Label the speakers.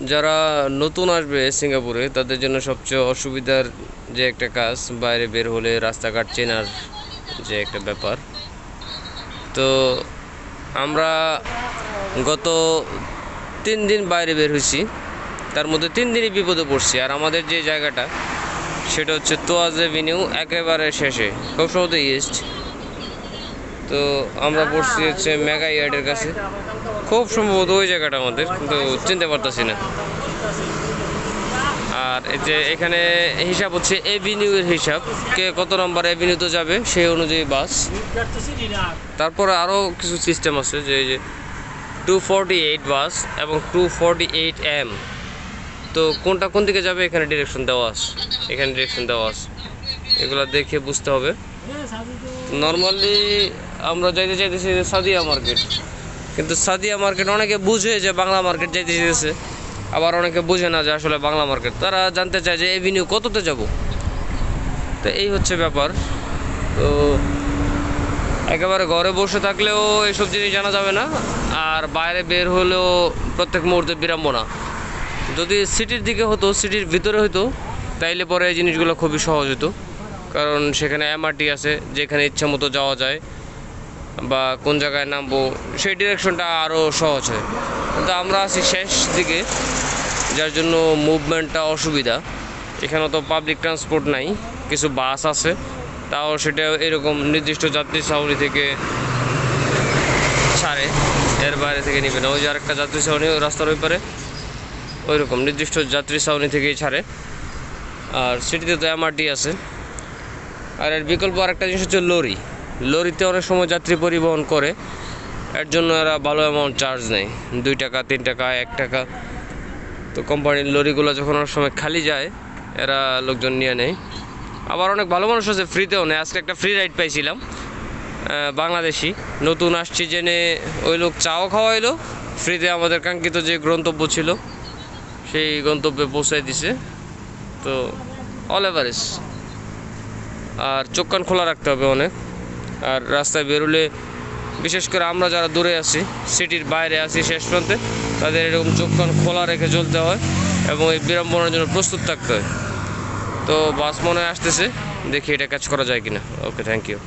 Speaker 1: যারা নতুন আসবে সিঙ্গাপুরে, তাদের জন্য সবচেয়ে অসুবিধার যে একটা কাজ, বাইরে বের হলে রাস্তাঘাট চেনার যে একটা ব্যাপার। তো আমরা গত তিন দিন বাইরে বের হয়েছি, তার মধ্যে তিন দিনই বিপদে পড়ছি। আর আমাদের যে জায়গাটা, সেটা হচ্ছে তোয়াজ এভিনিউ, একেবারে শেষে, খুব সম্ভবত ইস্ট তো আমরা পড়ছি হচ্ছে মেগা ইয়ার্ডের কাছে। খুব সম্ভবত ওই জায়গাটা আমাদের, কিন্তু চিনতে পারতাছি না। আর যে এখানে হিসাব হচ্ছে এভিনিউয়ের হিসাব, কে কত নম্বর এভিনিউতে যাবে সেই অনুযায়ী বাস। তারপরে আরও কিছু সিস্টেম আছে, যে যে টু ফর্টি এইট বাস এবং টু ফর্টি এইট এম তো কোনটা কোন দিকে যাবে এখানে ডিরেকশন দেওয়া আছে, এখানে ডিরেকশন দেওয়া আছে। এগুলো দেখে বুঝতে হবে। নর্মালি আমরা যাইতে চাইতেছি সাদিয়া মার্কেট কিন্তু সাদিয়া মার্কেট অনেকে বুঝে যে বাংলা মার্কেট যাইতে চাইতেছে আবার অনেকে বুঝে না যে আসলে বাংলা মার্কেট তারা জানতে চায় যে এভিনিউ কততে যাব। তো এই হচ্ছে ব্যাপার। তো একেবারে ঘরে বসে থাকলেও এইসব জিনিস জানা যাবে না। আর বাইরে বের হলেও প্রত্যেক মুহূর্তে বিড়ম্বনা। যদি সিটির দিকে হতো সিটির ভিতরে হতো তাইলে পরে এই জিনিসগুলো খুবই সহজ হতো কারণ সেখানে এমআরটি আছে, যেখানে ইচ্ছা মতো যাওয়া যায় বা কোন জায়গায় নামবো, সেই ডিরেকশনটা আরও সহজ হয়। কিন্তু আমরা আছি শেষ দিকে, যার জন্য মুভমেন্টটা অসুবিধা। এখানে তো পাবলিক ট্রান্সপোর্ট নাই, কিছু বাস আছে, তাও সেটা এরকম নির্দিষ্ট যাত্রী ছাউনি থেকে ছাড়ে, এর বাইরে থেকে নিবে না। ওই যে আরেকটা যাত্রী ওই রাস্তার ওই পারে ওই রকম নির্দিষ্ট যাত্রী ছাউনি থেকেই ছাড়ে। আর সিটিতে তো এমআরটি আছে। আর এর বিকল্প আরেকটা জিনিস হচ্ছে লরি। লরিতে অনেক সময় যাত্রী পরিবহন করে, এর জন্য এরা ভালো অ্যামাউন্ট চার্জ নেয়। দুই টাকা, তিন টাকা, এক টাকা। তো কোম্পানির লরিগুলো যখন অনেক সময় খালি যায়, এরা লোকজন নিয়ে নেয়। আবার অনেক ভালো মানুষ আছে ফ্রিতেও নেয়। আজকে একটা ফ্রি রাইড পাইছিলাম বাংলাদেশি। নতুন আসছি জেনে ওই লোক চাও খাওয়াইলো। ফ্রিতে আমাদের কাঙ্ক্ষিত যে গন্তব্য ছিল, সেই গন্তব্যে পৌঁছায় দিছে। তো অল এভারেজ আর চোখ কান খোলা রাখতে হবে অনেক। আর রাস্তায় বেরোলে বিশেষ করে আমরা যারা দূরে আছি, সিটির বাইরে আছি শেষ প্রান্তে, তাদের এরকম চোখ কান খোলা রেখে চলতে হয় এবং এই বিড়ম্বনার জন্য প্রস্তুত থাকতে হয়। তো বাস মনে আসতেছে, দেখি এটা কাজ করা যায় কিনা। Okay thank you